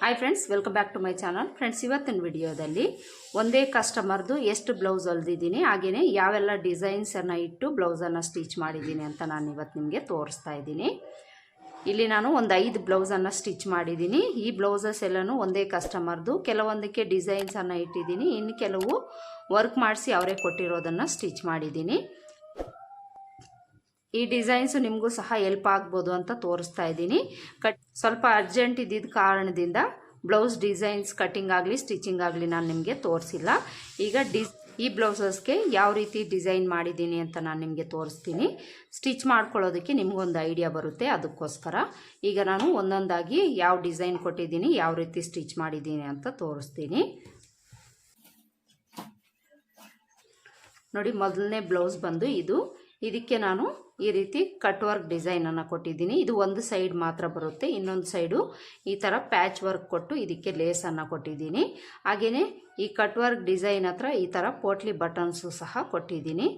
Hi friends welcome back to my channel friends ಇವತ್ತಿನ ವಿಡಿಯೋದಲ್ಲಿ ಒಂದೇ ಕಸ್ಟಮರ್ದು ಎಷ್ಟು ಬ್ಲೌಸ್ ಹೊಲ್ದಿದ್ದೀನಿ ಹಾಗೆಯೇ ಯಾವೆಲ್ಲ ಡಿಸೈನ್ಸನ್ನು ಇಟ್ಟು ಬ್ಲೌಸನ್ನು ಸ್ಟಿಚ್ ಮಾಡಿದ್ದೀನಿ ಅಂತ ನಾನು ಇವತ್ತು ನಿಮಗೆ ತೋರಿಸ್ತಾ ಇದ್ದೀನಿ. ಇಲ್ಲಿ ನಾನು ಒಂದು ಐದು ಬ್ಲೌಸನ್ನು ಸ್ಟಿಚ್ ಮಾಡಿದ್ದೀನಿ. ಈ ಬ್ಲೌಸಸ್ ಎಲ್ಲನೂ ಒಂದೇ ಕಸ್ಟಮರ್ದು ಕೆಲವೊಂದಕ್ಕೆ ಡಿಸೈನ್ಸನ್ನು ಇಟ್ಟಿದ್ದೀನಿ. ಇನ್ನು ಕೆಲವು ವರ್ಕ್ ಮಾಡಿಸಿ ಅವರೇ ಕೊಟ್ಟಿರೋದನ್ನು ಸ್ಟಿಚ್ ಮಾಡಿದ್ದೀನಿ. ಈ ಡಿಸೈನ್ಸು ನಿಮಗೂ ಸಹ ಹೆಲ್ಪ್ ಆಗ್ಬೋದು ಅಂತ ತೋರಿಸ್ತಾ ಇದ್ದೀನಿ. ಕಟ್ ಸ್ವಲ್ಪ ಅರ್ಜೆಂಟ್ ಇದ್ದಿದ್ದ ಕಾರಣದಿಂದ ಬ್ಲೌಸ್ ಡಿಸೈನ್ಸ್ ಕಟ್ಟಿಂಗ್ ಆಗಲಿ ಸ್ಟಿಚಿಂಗ್ ಆಗಲಿ ನಾನು ನಿಮಗೆ ತೋರಿಸಿಲ್ಲ. ಈಗ ಡಿಸ್ ಈ ಬ್ಲೌಸಸ್ಗೆ ಯಾವ ರೀತಿ ಡಿಸೈನ್ ಮಾಡಿದ್ದೀನಿ ಅಂತ ನಾನು ನಿಮಗೆ ತೋರಿಸ್ತೀನಿ. ಸ್ಟಿಚ್ ಮಾಡ್ಕೊಳ್ಳೋದಕ್ಕೆ ನಿಮಗೊಂದು ಐಡಿಯಾ ಬರುತ್ತೆ ಅದಕ್ಕೋಸ್ಕರ. ಈಗ ನಾನು ಒಂದೊಂದಾಗಿ ಯಾವ ಡಿಸೈನ್ ಕೊಟ್ಟಿದ್ದೀನಿ, ಯಾವ ರೀತಿ ಸ್ಟಿಚ್ ಮಾಡಿದ್ದೀನಿ ಅಂತ ತೋರಿಸ್ತೀನಿ. ನೋಡಿ, ಮೊದಲನೇ ಬ್ಲೌಸ್ ಬಂದು ಇದು. ಇದಕ್ಕೆ ನಾನು ಈ ರೀತಿ ಕಟ್ ವರ್ಕ್ ಡಿಸೈನನ್ನು ಕೊಟ್ಟಿದ್ದೀನಿ. ಇದು ಒಂದು ಸೈಡ್ ಮಾತ್ರ ಬರುತ್ತೆ. ಇನ್ನೊಂದು ಸೈಡು ಈ ಥರ ಪ್ಯಾಚ್ ವರ್ಕ್ ಕೊಟ್ಟು ಇದಕ್ಕೆ ಲೇಸನ್ನು ಕೊಟ್ಟಿದ್ದೀನಿ. ಹಾಗೆಯೇ ಈ ಕಟ್ ವರ್ಕ್ ಡಿಸೈನ್ ಹತ್ರ ಈ ಥರ ಪೋಟ್ಲಿ ಬಟನ್ಸು ಸಹ ಕೊಟ್ಟಿದ್ದೀನಿ.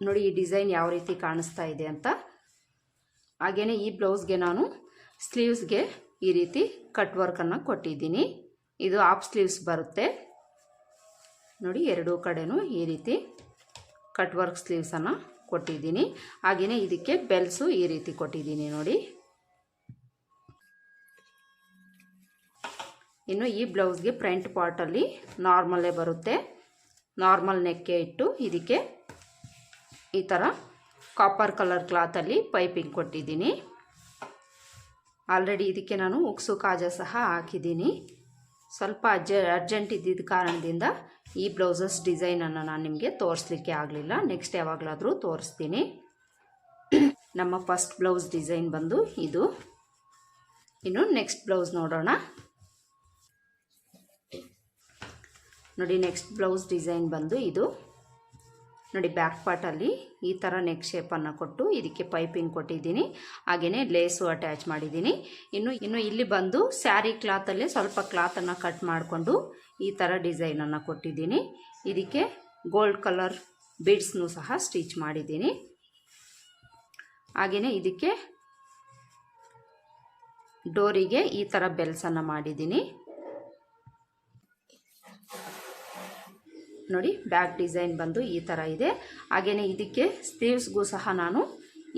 ನೋಡಿ ಈ ಡಿಸೈನ್ ಯಾವ ರೀತಿ ಕಾಣಿಸ್ತಾ ಇದೆ ಅಂತ. ಹಾಗೆಯೇ ಈ ಬ್ಲೌಸ್ಗೆ ನಾನು ಸ್ಲೀವ್ಸ್ಗೆ ಈ ರೀತಿ ಕಟ್ ವರ್ಕನ್ನು ಕೊಟ್ಟಿದ್ದೀನಿ. ಇದು ಆಫ್ ಸ್ಲೀವ್ಸ್ ಬರುತ್ತೆ. ನೋಡಿ ಎರಡೂ ಕಡೆನೂ ಈ ರೀತಿ ಕಟ್ ವರ್ಕ್ ಸ್ಲೀವ್ಸನ್ನು ಕೊಟ್ಟಿದ್ದೀನಿ. ಹಾಗೆಯೇ ಇದಕ್ಕೆ ಬೆಲ್ಸು ಈ ರೀತಿ ಕೊಟ್ಟಿದ್ದೀನಿ ನೋಡಿ. ಇನ್ನು ಈ ಬ್ಲೌಸ್ಗೆ ಫ್ರಂಟ್ ಪಾರ್ಟಲ್ಲಿ ನಾರ್ಮಲ್ಲೇ ಬರುತ್ತೆ. ನಾರ್ಮಲ್ ನೆಕ್ಕೆ ಇಟ್ಟು ಇದಕ್ಕೆ ಈ ಥರ ಕಾಪರ್ ಕಲರ್ ಕ್ಲಾತಲ್ಲಿ ಪೈಪಿಂಗ್ ಕೊಟ್ಟಿದ್ದೀನಿ. ಆಲ್ರೆಡಿ ಇದಕ್ಕೆ ನಾನು ಉಕ್ಸು ಕಾಜ ಸಹ ಹಾಕಿದ್ದೀನಿ. ಸ್ವಲ್ಪ ಅರ್ಜೆ ಅರ್ಜೆಂಟ್ ಇದ್ದಿದ್ದ ಕಾರಣದಿಂದ ಈ ಬ್ಲೌಸಸ್ ಡಿಸೈನನ್ನು ನಾನು ನಿಮಗೆ ತೋರಿಸ್ಲಿಕ್ಕೆ ಆಗಲಿಲ್ಲ. ನೆಕ್ಸ್ಟ್ ಯಾವಾಗಲಾದರೂ ತೋರಿಸ್ತೀನಿ. ನಮ್ಮ ಫಸ್ಟ್ ಬ್ಲೌಸ್ ಡಿಸೈನ್ ಬಂದು ಇದು. ಇನ್ನು ನೆಕ್ಸ್ಟ್ ಬ್ಲೌಸ್ ನೋಡೋಣ. ನೋಡಿ ನೆಕ್ಸ್ಟ್ ಬ್ಲೌಸ್ ಡಿಸೈನ್ ಬಂದು ಇದು. ನೋಡಿ ಬ್ಯಾಕ್ ಪಾರ್ಟಲ್ಲಿ ಈ ಥರ ನೆಕ್ ಶೇಪನ್ನು ಕೊಟ್ಟು ಇದಕ್ಕೆ ಪೈಪಿಂಗ್ ಕೊಟ್ಟಿದ್ದೀನಿ. ಹಾಗೆಯೇ ಲೇಸು ಅಟ್ಯಾಚ್ ಮಾಡಿದ್ದೀನಿ. ಇನ್ನು ಇನ್ನು ಇಲ್ಲಿ ಬಂದು ಸ್ಯಾರಿ ಕ್ಲಾತಲ್ಲೇ ಸ್ವಲ್ಪ ಕ್ಲಾತನ್ನು ಕಟ್ ಮಾಡಿಕೊಂಡು ಈ ಥರ ಡಿಸೈನನ್ನು ಕೊಟ್ಟಿದ್ದೀನಿ. ಇದಕ್ಕೆ ಗೋಲ್ಡ್ ಕಲರ್ ಬೀಡ್ಸ್ನು ಸಹ ಸ್ಟಿಚ್ ಮಾಡಿದ್ದೀನಿ. ಹಾಗೆಯೇ ಇದಕ್ಕೆ ಡೋರಿಗೆ ಈ ಥರ ಬೆಲ್ಸನ್ನು ಮಾಡಿದ್ದೀನಿ. ನೋಡಿ ಬ್ಯಾಕ್ ಡಿಸೈನ್ ಬಂದು ಈ ಥರ ಇದೆ. ಹಾಗೆಯೇ ಇದಕ್ಕೆ ಸ್ಲೀವ್ಸ್ಗೂ ಸಹ ನಾನು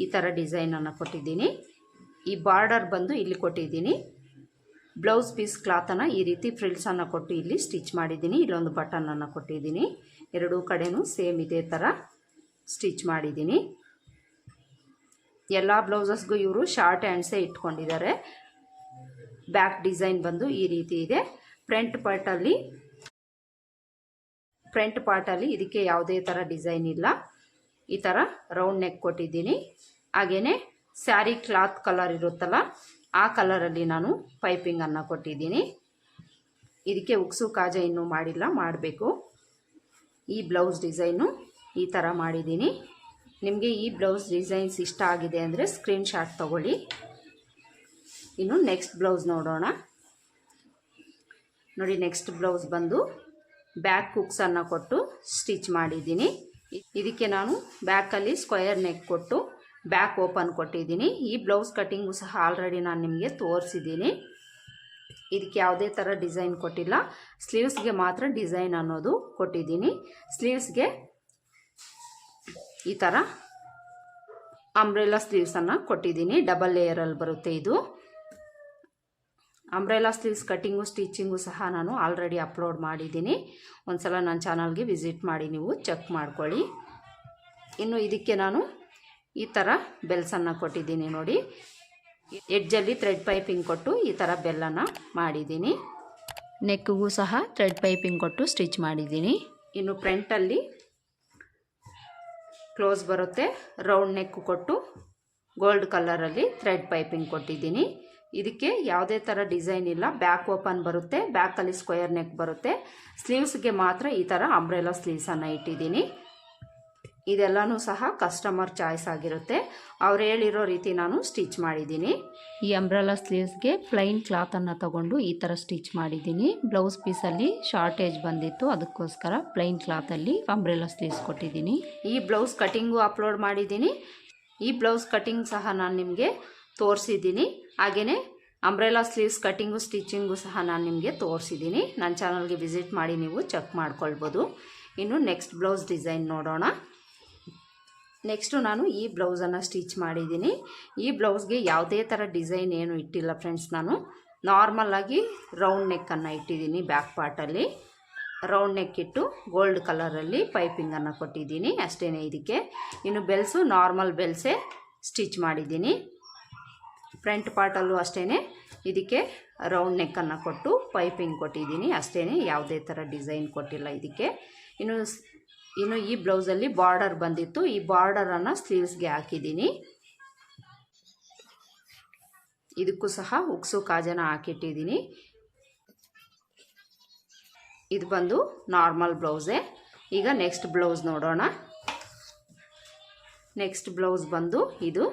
ಈ ಥರ ಡಿಸೈನನ್ನು ಕೊಟ್ಟಿದ್ದೀನಿ. ಈ ಬಾರ್ಡರ್ ಬಂದು ಇಲ್ಲಿ ಕೊಟ್ಟಿದ್ದೀನಿ. ಬ್ಲೌಸ್ ಪೀಸ್ ಕ್ಲಾತನ್ನು ಈ ರೀತಿ ಫ್ರಿಲ್ಸನ್ನು ಕೊಟ್ಟು ಇಲ್ಲಿ ಸ್ಟಿಚ್ ಮಾಡಿದ್ದೀನಿ. ಇಲ್ಲೊಂದು ಬಟನನ್ನು ಕೊಟ್ಟಿದ್ದೀನಿ. ಎರಡೂ ಕಡೆಯೂ ಸೇಮ್ ಇದೇ ಥರ ಸ್ಟಿಚ್ ಮಾಡಿದ್ದೀನಿ. ಎಲ್ಲ ಬ್ಲೌಸಸ್ಗೂ ಇವರು ಶಾರ್ಟ್ ಹ್ಯಾಂಡ್ಸೇ ಇಟ್ಕೊಂಡಿದ್ದಾರೆ. ಬ್ಯಾಕ್ ಡಿಸೈನ್ ಬಂದು ಈ ರೀತಿ ಇದೆ. ಫ್ರಂಟ್ ಪಾರ್ಟಲ್ಲಿ ಫ್ರಂಟ್ ಪಾರ್ಟಲ್ಲಿ ಇದಕ್ಕೆ ಯಾವುದೇ ಥರ ಡಿಸೈನ್ ಇಲ್ಲ. ಈ ಥರ ರೌಂಡ್ ನೆಕ್ ಕೊಟ್ಟಿದ್ದೀನಿ. ಹಾಗೆಯೇ ಸ್ಯಾರಿ ಕ್ಲಾತ್ ಕಲರ್ ಇರುತ್ತಲ್ಲ, ಆ ಕಲರಲ್ಲಿ ನಾನು ಪೈಪಿಂಗನ್ನು ಕೊಟ್ಟಿದ್ದೀನಿ. ಇದಕ್ಕೆ ಉಕ್ಸು ಕಾಜ ಇನ್ನೂ ಮಾಡಿಲ್ಲ, ಮಾಡಬೇಕು. ಈ ಬ್ಲೌಸ್ ಡಿಸೈನು ಈ ಥರ ಮಾಡಿದ್ದೀನಿ. ನಿಮಗೆ ಈ ಬ್ಲೌಸ್ ಡಿಸೈನ್ಸ್ ಇಷ್ಟ ಆಗಿದೆ ಅಂದರೆ ಸ್ಕ್ರೀನ್ಶಾಟ್ ತಗೊಳ್ಳಿ. ಇನ್ನು ನೆಕ್ಸ್ಟ್ ಬ್ಲೌಸ್ ನೋಡೋಣ. ನೋಡಿ, ನೆಕ್ಸ್ಟ್ ಬ್ಲೌಸ್ ಬಂದು ಬ್ಯಾಕ್ ಕುಕ್ಸನ್ನು ಕೊಟ್ಟು ಸ್ಟಿಚ್ ಮಾಡಿದ್ದೀನಿ. ಇದಕ್ಕೆ ನಾನು ಬ್ಯಾಕಲ್ಲಿ ಸ್ಕ್ವಯರ್ ನೆಕ್ ಕೊಟ್ಟು ಬ್ಯಾಕ್ ಓಪನ್ ಕೊಟ್ಟಿದ್ದೀನಿ. ಈ ಬ್ಲೌಸ್ ಕಟ್ಟಿಂಗು ಸಹ ಆಲ್ರೆಡಿ ನಾನು ನಿಮಗೆ ತೋರಿಸಿದ್ದೀನಿ. ಇದಕ್ಕೆ ಯಾವುದೇ ಥರ ಡಿಸೈನ್ ಕೊಟ್ಟಿಲ್ಲ. ಸ್ಲೀವ್ಸ್ಗೆ ಮಾತ್ರ ಡಿಸೈನ್ ಅನ್ನೋದು ಕೊಟ್ಟಿದ್ದೀನಿ. ಸ್ಲೀವ್ಸ್ಗೆ ಈ ಥರ ಅಂಬ್ರೆಲಾ ಸ್ಲೀವ್ಸನ್ನು ಕೊಟ್ಟಿದ್ದೀನಿ. ಡಬಲ್ ಲೇಯರಲ್ಲಿ ಬರುತ್ತೆ ಇದು. ಅಂಬ್ರೆಲಾ ಸ್ಲೀವ್ಸ್ ಕಟ್ಟಿಂಗು ಸ್ಟಿಚಿಂಗು ಸಹ ನಾನು ಆಲ್ರೆಡಿ ಅಪ್ಲೋಡ್ ಮಾಡಿದ್ದೀನಿ. ಒಂದು ಸಲ ನನ್ನ ಚಾನಲ್ಗೆ ವಿಸಿಟ್ ಮಾಡಿ ನೀವು ಚೆಕ್ ಮಾಡ್ಕೊಳ್ಳಿ. ಇನ್ನು ಇದಕ್ಕೆ ನಾನು ಈ ಥರ ಬೆಲ್ಸನ್ನು ಕೊಟ್ಟಿದ್ದೀನಿ ನೋಡಿ. ಎಡ್ಜಲ್ಲಿ ಥ್ರೆಡ್ ಪೈಪಿಂಗ್ ಕೊಟ್ಟು ಈ ಥರ ಬೆಲ್ಲನ್ನು ಮಾಡಿದ್ದೀನಿ. ನೆಕ್ಕಿಗೂ ಸಹ ಥ್ರೆಡ್ ಪೈಪಿಂಗ್ ಕೊಟ್ಟು ಸ್ಟಿಚ್ ಮಾಡಿದ್ದೀನಿ. ಇನ್ನು ಫ್ರಂಟಲ್ಲಿ ಕ್ಲೋಸ್ ಬರುತ್ತೆ. ರೌಂಡ್ ನೆಕ್ ಕೊಟ್ಟು ಗೋಲ್ಡ್ ಕಲರಲ್ಲಿ ಥ್ರೆಡ್ ಪೈಪಿಂಗ್ ಕೊಟ್ಟಿದ್ದೀನಿ. ಇದಕ್ಕೆ ಯಾವುದೇ ಥರ ಡಿಸೈನ್ ಇಲ್ಲ. ಬ್ಯಾಕ್ ಓಪನ್ ಬರುತ್ತೆ ಬ್ಯಾಕಲ್ಲಿ ಸ್ಕ್ವೇರ್ ನೆಕ್ ಬರುತ್ತೆ. ಸ್ಲೀವ್ಸ್ಗೆ ಮಾತ್ರ ಈ ಥರ ಅಂಬ್ರೆಲಾ ಸ್ಲೀವ್ಸನ್ನು ಇಟ್ಟಿದ್ದೀನಿ. ಇದೆಲ್ಲನೂ ಸಹ ಕಸ್ಟಮರ್ ಚಾಯ್ಸ್ ಆಗಿರುತ್ತೆ. ಅವ್ರು ಹೇಳಿರೋ ರೀತಿ ನಾನು ಸ್ಟಿಚ್ ಮಾಡಿದ್ದೀನಿ. ಈ ಅಂಬ್ರೆಲಾ ಸ್ಲೀವ್ಸ್ಗೆ ಪ್ಲೈನ್ ಕ್ಲಾತನ್ನು ತಗೊಂಡು ಈ ಥರ ಸ್ಟಿಚ್ ಮಾಡಿದ್ದೀನಿ. ಬ್ಲೌಸ್ ಪೀಸಲ್ಲಿ ಶಾರ್ಟೇಜ್ ಬಂದಿತ್ತು ಅದಕ್ಕೋಸ್ಕರ ಪ್ಲೈನ್ ಕ್ಲಾತಲ್ಲಿ ಅಂಬ್ರೆಲಾ ಸ್ಲೀವ್ಸ್ ಕೊಟ್ಟಿದ್ದೀನಿ. ಈ ಬ್ಲೌಸ್ ಕಟಿಂಗು ಅಪ್ಲೋಡ್ ಮಾಡಿದ್ದೀನಿ. ಈ ಬ್ಲೌಸ್ ಕಟಿಂಗ್ ಸಹ ನಾನು ನಿಮಗೆ ತೋರಿಸಿದ್ದೀನಿ. ಹಾಗೆಯೇ ಅಂಬ್ರೆಲಾ ಸ್ಲೀವ್ಸ್ ಕಟ್ಟಿಂಗು ಸ್ಟಿಚಿಂಗು ಸಹ ನಾನು ನಿಮಗೆ ತೋರಿಸಿದ್ದೀನಿ. ನನ್ನ ಚಾನಲ್ಗೆ ವಿಸಿಟ್ ಮಾಡಿ ನೀವು ಚೆಕ್ ಮಾಡ್ಕೊಳ್ಬೋದು. ಇನ್ನು ನೆಕ್ಸ್ಟ್ ಬ್ಲೌಸ್ ಡಿಸೈನ್ ನೋಡೋಣ. ನೆಕ್ಸ್ಟು ನಾನು ಈ ಬ್ಲೌಸನ್ನು ಸ್ಟಿಚ್ ಮಾಡಿದ್ದೀನಿ. ಈ ಬ್ಲೌಸ್ಗೆ ಯಾವುದೇ ಥರ ಡಿಸೈನ್ ಏನು ಇಟ್ಟಿಲ್ಲ ಫ್ರೆಂಡ್ಸ್ ನಾನು. ನಾರ್ಮಲಾಗಿ ರೌಂಡ್ ನೆಕ್ಕನ್ನು ಇಟ್ಟಿದ್ದೀನಿ ಬ್ಯಾಕ್ ಪಾರ್ಟಲ್ಲಿ ರೌಂಡ್ ನೆಕ್ ಇಟ್ಟು ಗೋಲ್ಡ್ ಕಲರಲ್ಲಿ ಪೈಪಿಂಗನ್ನು ಕೊಟ್ಟಿದ್ದೀನಿ. ಅಷ್ಟೇ ಇದಕ್ಕೆ. ಇನ್ನು ಬೆಲ್ಸು ನಾರ್ಮಲ್ ಬೆಲ್ಸೇ ಸ್ಟಿಚ್ ಮಾಡಿದ್ದೀನಿ. ಫ್ರಂಟ್ ಪಾರ್ಟಲ್ಲೂ ಅಷ್ಟೇ ಇದಕ್ಕೆ ರೌಂಡ್ ನೆಕ್ಕನ್ನು ಕೊಟ್ಟು ಪೈಪಿಂಗ್ ಕೊಟ್ಟಿದ್ದೀನಿ. ಅಷ್ಟೇ ಯಾವುದೇ ಥರ ಡಿಸೈನ್ ಕೊಟ್ಟಿಲ್ಲ ಇದಕ್ಕೆ. ಇನ್ನು ಇನ್ನು ಈ ಬ್ಲೌಸಲ್ಲಿ ಬಾರ್ಡರ್ ಬಂದಿತ್ತು. ಈ ಬಾರ್ಡರನ್ನು ಸ್ಲೀವ್ಸ್ಗೆ ಹಾಕಿದ್ದೀನಿ. ಇದಕ್ಕೂ ಸಹ ಉಕ್ಸು ಕಾಜನ ಹಾಕಿಟ್ಟಿದ್ದೀನಿ. ಇದು ಬಂದು ನಾರ್ಮಲ್ ಬ್ಲೌಸೇ. ಈಗ ನೆಕ್ಸ್ಟ್ ಬ್ಲೌಸ್ ನೋಡೋಣ. ನೆಕ್ಸ್ಟ್ ಬ್ಲೌಸ್ ಬಂದು ಇದು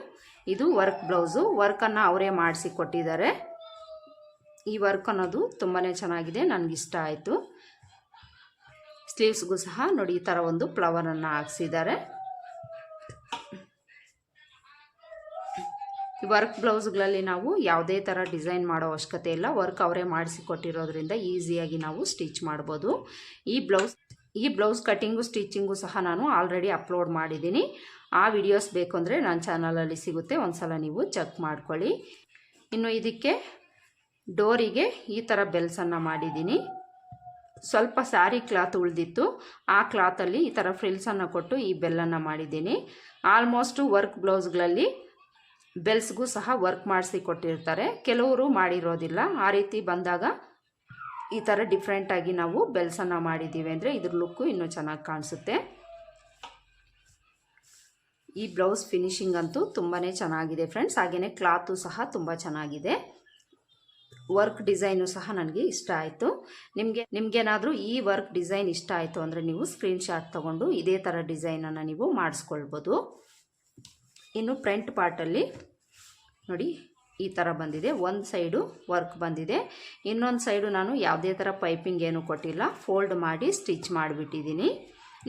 ಇದು ವರ್ಕ್ ಬ್ಲೌಸು. ವರ್ಕನ್ನು ಅವರೇ ಮಾಡಿಸಿ ಕೊಟ್ಟಿದ್ದಾರೆ. ಈ ವರ್ಕ್ ಅನ್ನೋದು ತುಂಬಾ ಚೆನ್ನಾಗಿದೆ. ನನಗಿಷ್ಟ ಆಯಿತು. ಸ್ಲೀವ್ಸ್ಗೂ ಸಹ ನೋಡಿ, ಈ ಥರ ಒಂದು ಫ್ಲವರನ್ನು ಹಾಕ್ಸಿದ್ದಾರೆ. ವರ್ಕ್ ಬ್ಲೌಸ್ಗಳಲ್ಲಿ ನಾವು ಯಾವುದೇ ಥರ ಡಿಸೈನ್ ಮಾಡೋ ಅವಶ್ಯಕತೆ ಇಲ್ಲ. ವರ್ಕ್ ಅವರೇ ಮಾಡಿಸಿಕೊಟ್ಟಿರೋದ್ರಿಂದ ಈಸಿಯಾಗಿ ನಾವು ಸ್ಟಿಚ್ ಮಾಡ್ಬೋದು. ಈ ಬ್ಲೌಸ್ ಈ ಬ್ಲೌಸ್ ಕಟ್ಟಿಂಗು ಸ್ಟಿಚಿಂಗು ಸಹ ನಾನು ಆಲ್ರೆಡಿ ಅಪ್ಲೋಡ್ ಮಾಡಿದ್ದೀನಿ. ಆ ವಿಡಿಯೋಸ್ ಬೇಕು ಅಂದರೆ ನನ್ನ ಚಾನಲಲ್ಲಿ ಸಿಗುತ್ತೆ ಒಂದು ಸಲ ನೀವು ಚೆಕ್ ಮಾಡ್ಕೊಳ್ಳಿ. ಇನ್ನು ಇದಕ್ಕೆ ಡೋರಿಗೆ ಈ ಥರ ಬೆಲ್ಸನ್ನು ಮಾಡಿದ್ದೀನಿ. ಸ್ವಲ್ಪ ಸ್ಯಾರಿ ಕ್ಲಾತ್ ಉಳಿದಿತ್ತು, ಆ ಕ್ಲಾತಲ್ಲಿ ಈ ಥರ ಫ್ರಿಲ್ಸನ್ನು ಕೊಟ್ಟು ಈ ಬೆಲ್ಲನ್ನು ಮಾಡಿದ್ದೀನಿ. ಆಲ್ಮೋಸ್ಟು ವರ್ಕ್ ಬ್ಲೌಸ್ಗಳಲ್ಲಿ ಬೆಲ್ಸ್ಗೂ ಸಹ ವರ್ಕ್ ಮಾಡಿಸಿ ಕೊಟ್ಟಿರ್ತಾರೆ. ಕೆಲವರು ಮಾಡಿರೋದಿಲ್ಲ. ಆ ರೀತಿ ಬಂದಾಗ ಈ ಥರ ಡಿಫ್ರೆಂಟಾಗಿ ನಾವು ಬೆಲ್ಸನ್ನು ಮಾಡಿದ್ದೀವಿ ಅಂದರೆ ಇದ್ರ ಲುಕ್ಕು ಇನ್ನೂ ಚೆನ್ನಾಗಿ ಕಾಣಿಸುತ್ತೆ. ಈ ಬ್ಲೌಸ್ ಫಿನಿಶಿಂಗ್ ಅಂತೂ ತುಂಬಾ ಚೆನ್ನಾಗಿದೆ ಫ್ರೆಂಡ್ಸ್. ಹಾಗೆಯೇ ಕ್ಲಾತು ಸಹ ತುಂಬ ಚೆನ್ನಾಗಿದೆ. ವರ್ಕ್ ಡಿಸೈನು ಸಹ ನನಗೆ ಇಷ್ಟ ಆಯಿತು. ನಿಮಗೆ, ನಿಮಗೇನಾದರೂ ಈ ವರ್ಕ್ ಡಿಸೈನ್ ಇಷ್ಟ ಆಯಿತು ಅಂದರೆ ನೀವು ಸ್ಕ್ರೀನ್ಶಾಟ್ ತೊಗೊಂಡು ಇದೇ ಥರ ಡಿಸೈನನ್ನು ನೀವು ಮಾಡಿಸ್ಕೊಳ್ಬೋದು. ಇನ್ನು ಫ್ರಂಟ್ ಪಾರ್ಟಲ್ಲಿ ನೋಡಿ, ಈ ಥರ ಬಂದಿದೆ. ಒಂದು ಸೈಡು ವರ್ಕ್ ಬಂದಿದೆ. ಇನ್ನೊಂದು ಸೈಡು ನಾನು ಯಾವುದೇ ಥರ ಪೈಪಿಂಗ್ ಏನು ಕೊಟ್ಟಿಲ್ಲ. ಫೋಲ್ಡ್ ಮಾಡಿ ಸ್ಟಿಚ್ ಮಾಡಿಬಿಟ್ಟಿದ್ದೀನಿ.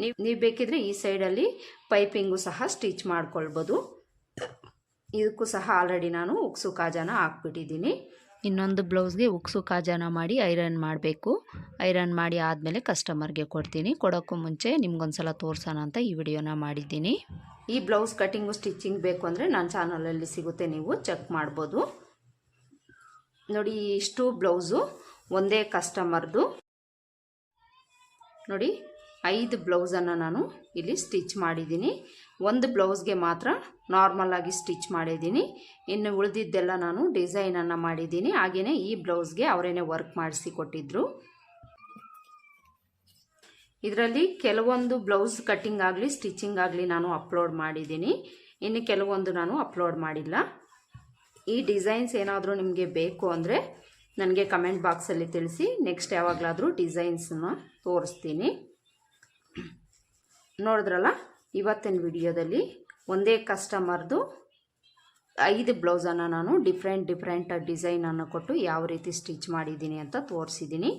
ನೀವು ನೀವು ಬೇಕಿದ್ರೆ ಈ ಸೈಡಲ್ಲಿ ಪೈಪಿಂಗು ಸಹ ಸ್ಟಿಚ್ ಮಾಡ್ಕೊಳ್ಬೋದು. ಇದಕ್ಕೂ ಸಹ ಆಲ್ರೆಡಿ ನಾನು ಉಕ್ಸು ಕಾಜಾನ ಹಾಕ್ಬಿಟ್ಟಿದ್ದೀನಿ. ಇನ್ನೊಂದು ಬ್ಲೌಸ್ಗೆ ಉಕ್ಸು ಕಾಜಾನ ಮಾಡಿ ಐರನ್ ಮಾಡಬೇಕು. ಐರನ್ ಮಾಡಿ ಆದಮೇಲೆ ಕಸ್ಟಮರ್ಗೆ ಕೊಡ್ತೀನಿ. ಕೊಡೋಕ್ಕೂ ಮುಂಚೆ ನಿಮ್ಗೊಂದ್ಸಲ ತೋರ್ಸೋಣ ಅಂತ ಈ ವಿಡಿಯೋನ ಮಾಡಿದ್ದೀನಿ. ಈ ಬ್ಲೌಸ್ ಕಟ್ಟಿಂಗು ಸ್ಟಿಚಿಂಗ್ ಬೇಕು ಅಂದರೆ ನನ್ನ ಚಾನಲಲ್ಲಿ ಸಿಗುತ್ತೆ ನೀವು ಚೆಕ್ ಮಾಡ್ಬೋದು. ನೋಡಿ ಇಷ್ಟು ಬ್ಲೌಸು ಒಂದೇ ಕಸ್ಟಮರ್ದು. ನೋಡಿ ಐದು ಬ್ಲೌಸನ್ನು ನಾನು ಇಲ್ಲಿ ಸ್ಟಿಚ್ ಮಾಡಿದ್ದೀನಿ. ಒಂದು ಬ್ಲೌಸ್ಗೆ ಮಾತ್ರ ನಾರ್ಮಲಾಗಿ ಸ್ಟಿಚ್ ಮಾಡಿದ್ದೀನಿ. ಇನ್ನು ಉಳಿದಿದ್ದೆಲ್ಲ ನಾನು ಡಿಸೈನನ್ನು ಮಾಡಿದ್ದೀನಿ. ಹಾಗೆಯೇ ಈ ಬ್ಲೌಸ್ಗೆ ಅವರೇನೆ ವರ್ಕ್ ಮಾಡಿಸಿ ಕೊಟ್ಟಿದ್ದರು ಇದರಲ್ಲಿ ಕೆಲವೊಂದು ಬ್ಲೌಸ್ ಕಟ್ಟಿಂಗ್ ಆಗಲಿ ಸ್ಟಿಚಿಂಗ್ ಆಗಲಿ ನಾನು ಅಪ್ಲೋಡ್ ಮಾಡಿದ್ದೀನಿ. ಇನ್ನು ಕೆಲವೊಂದು ನಾನು ಅಪ್ಲೋಡ್ ಮಾಡಿಲ್ಲ. ಈ ಡಿಸೈನ್ಸ್ ಏನಾದರೂ ನಿಮಗೆ ಬೇಕು ಅಂದರೆ ನನಗೆ ಕಮೆಂಟ್ ಬಾಕ್ಸಲ್ಲಿ ತಿಳಿಸಿ. ನೆಕ್ಸ್ಟ್ ಯಾವಾಗಲಾದರೂ ಡಿಸೈನ್ಸನ್ನು ತೋರಿಸ್ತೀನಿ. ನೋಡಿದ್ರಲ್ಲ, ಇವತ್ತಿನ ವಿಡಿಯೋದಲ್ಲಿ ಒಂದೇ ಕಸ್ಟಮರ್ದು ಐದು ಬ್ಲೌಸನ್ನು ನಾನು ಡಿಫ್ರೆಂಟ್ ಡಿಫ್ರೆಂಟ್ ಡಿಸೈನನ್ನು ಕೊಟ್ಟು ಯಾವ ರೀತಿ ಸ್ಟಿಚ್ ಮಾಡಿದ್ದೀನಿ ಅಂತ ತೋರಿಸಿದ್ದೀನಿ.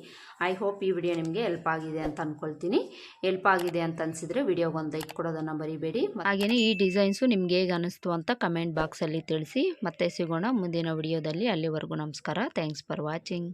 ಐ ಹೋಪ್ ಈ ವಿಡಿಯೋ ನಿಮಗೆ ಹೆಲ್ಪ್ ಆಗಿದೆ ಅಂತ ಅಂದ್ಕೊಳ್ತೀನಿ ಹೆಲ್ಪ್ ಆಗಿದೆ ಅಂತ ಅನಿಸಿದರೆ ವಿಡಿಯೋಗೆ ಒಂದು ಲೈಕ್ ಕೊಡೋದನ್ನು ಮರಿಬೇಡಿ. ಹಾಗೆಯೇ ಈ ಡಿಸೈನ್ಸು ನಿಮಗೆ ಹೇಗೆ ಅನಿಸ್ತು ಅಂತ ಕಮೆಂಟ್ ಬಾಕ್ಸಲ್ಲಿ ತಿಳಿಸಿ. ಮತ್ತೆ ಸಿಗೋಣ ಮುಂದಿನ ವಿಡಿಯೋದಲ್ಲಿ. ಅಲ್ಲಿವರೆಗೂ ನಮಸ್ಕಾರ. Thanks for watching